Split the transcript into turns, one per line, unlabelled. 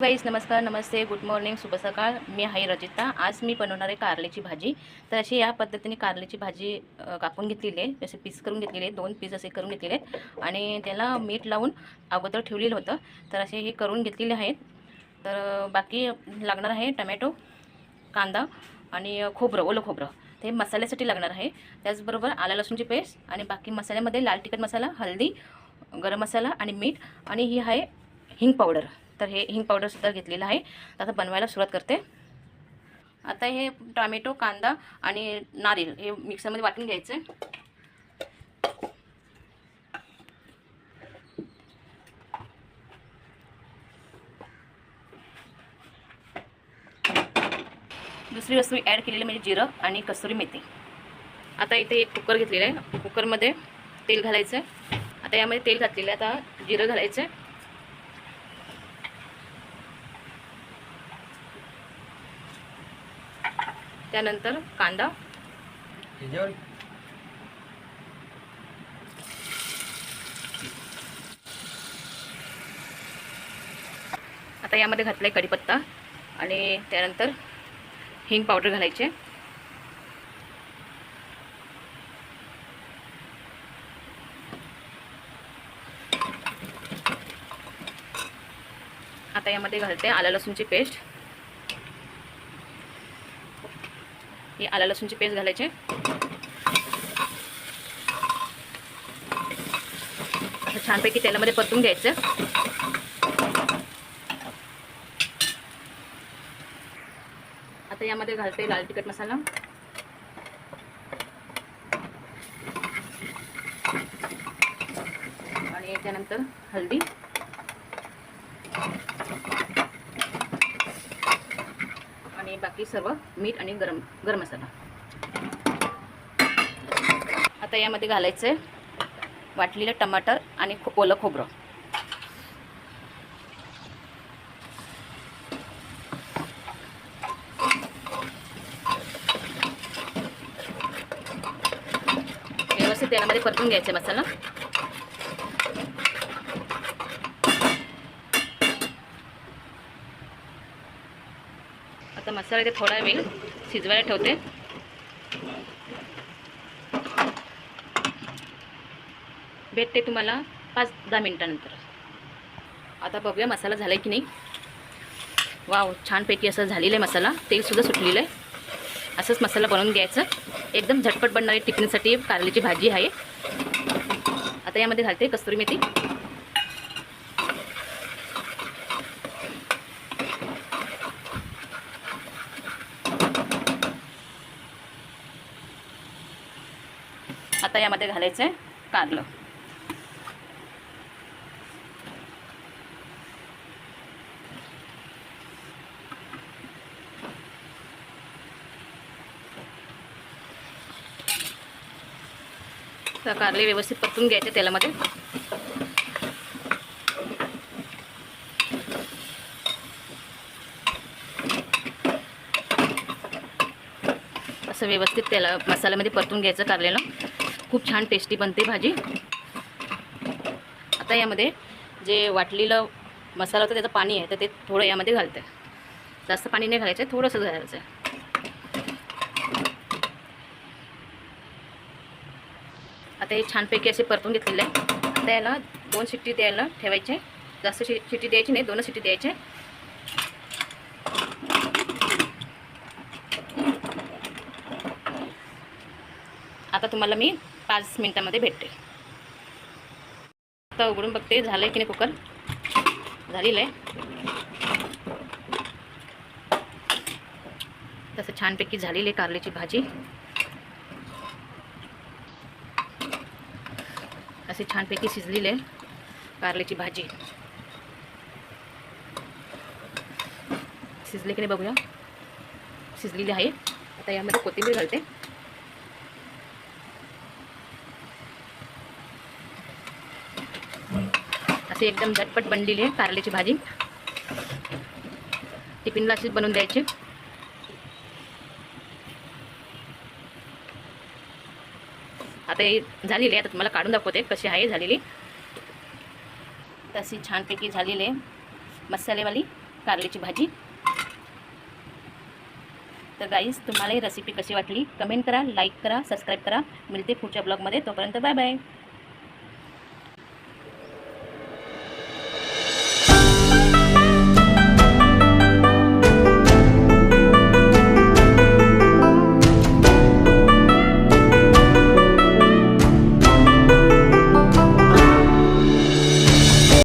Guys नमस्कार नमस्ते. Good morning शुभ सकाळ. मी आहे रजिता. आज मी बनवणार आहे कारल्याची भाजी. तर अशी या पद्धतीने कारल्याची भाजी कापून घेतलेली आहे. जसे पीस करून घेतलेले आहे दोन पीस असे करून घेतलेले आहेत. आणि त्याला मीठ लावून अगोदर ठेवलेलं होतं. तर असे हे करून घेतलेले आहेत. तर बाकी लागणार आहे टमॅटो कांदा आणि खोबरं ओलं खोबरं. ते मसाल्यासाठी लागणार आहे. त्याचबरोबर आला लसूणची पेस्ट आणि बाकी मसाल्यामध्ये लाल तिखट मसाला हळदी गरम मसाला आणि मीठ. आणि ही आहे हिंग पावडर. तर हे हिंग पावडरसुद्धा घेतलेलं आहे. आता बनवायला सुरुवात करते. आता हे टॉमॅटो कांदा आणि नारियल हे मिक्सरमध्ये वाटून घ्यायचं. दुसरी वस्तू ॲड केलेली म्हणजे जिरं आणि कसुरी मेथी. आता इथे एक कुकर घेतलेला आहे. कुकरमध्ये तेल घालायचं आहे. आता यामध्ये तेल घातलेलं आहे. आता जिरं घालायचं आहे. त्यानंतर कांदा. आता यामध्ये घातला आहे कढीपत्ता आणि त्यानंतर हिंग पावडर घालायचे. आता यामध्ये घालते आला लसूणची पेस्ट. ही आला लसूणची पेस्ट घालायचे. असं छानपैकी तेलामध्ये परतून घ्यायचं. आता यामध्ये घालते लाल तिखट मसाला. आणि त्यानंतर हल्दी आणि बाकी सर्व मीठ आणि गरम गरम मसाला. आता यामध्ये घालायचं आहे वाटलेलं टमाटर आणि खो ओलं खोबरं. व्यवस्थित तेलामध्ये परतून घ्यायचा मसाला. आता मसाला इथे थोडा वेळ शिजवायला ठेवते. भेटते तुम्हाला पाच दहा मिनटानंतर. आता बघूया मसाला झाला आहे की नाही. वाव छानपैकी असं झालेलं आहे मसाला. तेलसुद्धा सुटलेलं आहे. असंच मसाला बनवून घ्यायचं. एकदम झटपट बनणारी टिफिनसाठी कारल्याची भाजी आहे. आता यामध्ये घालते कस्तुरी मेथी. आता यामध्ये घालायचं आहे कारलं. तर कारले व्यवस्थित परतून घ्यायचे तेलामध्ये. असं व्यवस्थित तेला मसाल्यामध्ये परतून घ्यायचं कारलेलं. खूप छान टेस्टी बनते भाजी. आता यामध्ये जे वाटलेलं मसाला होता त्याचं पाणी आहे तर ते थोडं यामध्ये घालतं. जास्त पाणी नाही घालायचं आहे थोडंसं घालायचं. आहे आता हे छानपैकी असे परतून घेतलेलं आहे. आता याला दोन शिट्टी द्यायला ठेवायचे. जास्त शि शिट्टी द्यायची नाही दोनच शिट्टी द्यायचे. आता तुम्हाला मी पाच मिनटामध्ये भेटते. आता उघडून बघते झालं आहे की नाही कुकर? झालेलं आहे. तसं छानपैकी झालेली आहे कारल्याची भाजी. असे छानपैकी शिजलेली आहे कारल्याची भाजी. शिजले की नाही बघूया. शिजलेली आहे. आता यामध्ये कोथिंबीर घालते. असे एकदम झटपट बनलेली आहे कारल्याची भाजी. टिफिनला अशीच बनवून द्यायची. आता ही झालेली आहे आता तुम्हाला काढून दाखवते कशी आहे झालेली. तशी छानपैकी झालेली आहे मसालेवाली कारल्याची भाजी. तर गाईज तुम्हाला ही रेसिपी कशी वाटली? कमेंट करा लाईक करा सबस्क्राईब करा. मिळते पुढच्या ब्लॉगमध्ये तोपर्यंत बाय बाय